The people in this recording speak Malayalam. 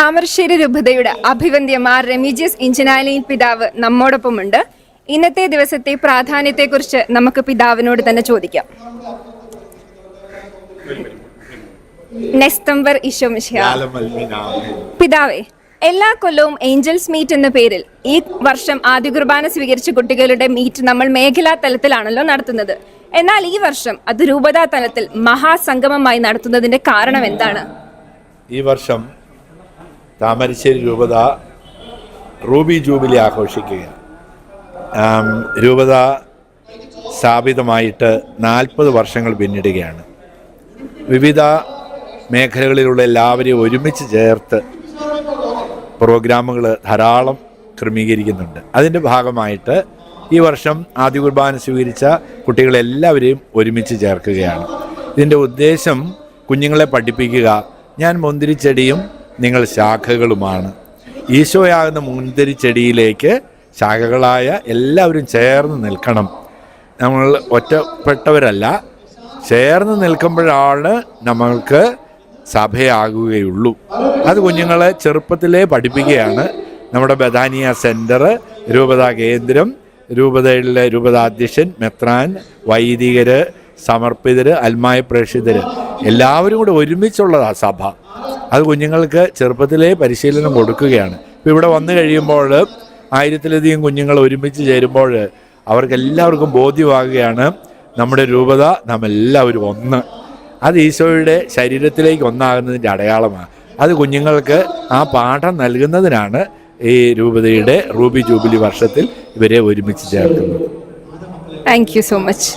താമരശ്ശേരി രൂപതയുടെ അഭിവന്ദ്യമാർ റെമീജിയസ് ഇഞ്ചനാലയിൽ പിതാവ് നമ്മോടൊപ്പമുണ്ട്. ഇന്നത്തെ ദിവസത്തെ പ്രാധാന്യത്തെക്കുറിച്ച് നമുക്ക് പിതാവിനോട് തന്നെ ചോദിക്കാം. നെസ്തംബർ പിതാവേ എല്ലാ കൊല്ലവും ഏഞ്ചൽസ് മീറ്റ് എന്ന പേരിൽ ഈ വർഷം ആദ്യ കുർബാന സ്വീകരിച്ച കുട്ടികളുടെ മീറ്റ് നമ്മൾ മേഖലാ തലത്തിലാണല്ലോ നടത്തുന്നത്. എന്നാൽ ഈ വർഷം അത് രൂപതാ തലത്തിൽ മഹാസംഗമമായി നടത്തുന്നതിന്റെ കാരണം എന്താണ്? ഈ വർഷം താമരശ്ശേരി രൂപത റൂബി ജൂബിലി ആഘോഷിക്കുകയാണ്. രൂപത സ്ഥാപിതമായിട്ട് നാൽപ്പത് വർഷങ്ങൾ പിന്നിടുകയാണ്. വിവിധ മേഖലകളിലുള്ള എല്ലാവരെയും ഒരുമിച്ച് ചേർത്ത് പ്രോഗ്രാമുകൾ ധാരാളം ക്രമീകരിക്കുന്നുണ്ട്. അതിന്റെ ഭാഗമായിട്ട് ഈ വർഷം ആദ്യ കുർബാന സ്വീകരിച്ച കുട്ടികളെല്ലാവരെയും ഒരുമിച്ച് ചേർക്കുകയാണ്. ഇതിന്റെ ഉദ്ദേശം കുഞ്ഞുങ്ങളെ പഠിപ്പിക്കുക ഞാൻ മുന്തിരിച്ചെടിയും നിങ്ങൾ ശാഖകളുമാണ്. ഈശോയാകുന്ന മുന്തിരിച്ചെടിയിലേക്ക് ശാഖകളായ എല്ലാവരും ചേർന്ന് നിൽക്കണം. നമ്മൾ ഒറ്റപ്പെട്ടവരല്ല ചേർന്ന് നിൽക്കുമ്പോഴാണ് നമ്മൾക്ക് സഭയാകുകയുള്ളൂ. അത് കുഞ്ഞുങ്ങളെ ചെറുപ്പത്തിലേ പഠിപ്പിക്കുകയാണ്. നമ്മുടെ ബദാനിയ സെന്റർ രൂപതാ കേന്ദ്രം രൂപതയിലെ രൂപതാധ്യക്ഷൻ മെത്രാൻ വൈദികര് സമർപ്പിതര് അൽമായ പ്രേക്ഷിതര് എല്ലാവരും കൂടെ ഒരുമിച്ചുള്ളതാണ് സഭ. അത് കുഞ്ഞുങ്ങൾക്ക് ചെറുപ്പത്തിലേ പരിശീലനം കൊടുക്കുകയാണ്. ഇപ്പോൾ ഇവിടെ വന്നു കഴിയുമ്പോൾ ആയിരത്തിലധികം കുഞ്ഞുങ്ങൾ ഒരുമിച്ച് ചേരുമ്പോൾ അവർക്ക് എല്ലാവർക്കും ബോധ്യമാകുകയാണ് നമ്മുടെ രൂപത നാം എല്ലാവരും ഒന്ന്. അത് ഈശോയുടെ ശരീരത്തിലേക്ക് ഒന്നാകുന്നതിന്റെ അടയാളമാണ്. അത് കുഞ്ഞുങ്ങൾക്ക് ആ പാഠം നൽകുന്നതിനാണ് ഈ രൂപതയുടെ റൂബി ജൂബിലി വർഷത്തിൽ ഇവരെ ഒരുമിച്ച് ചേർക്കുന്നത്. Thank you so much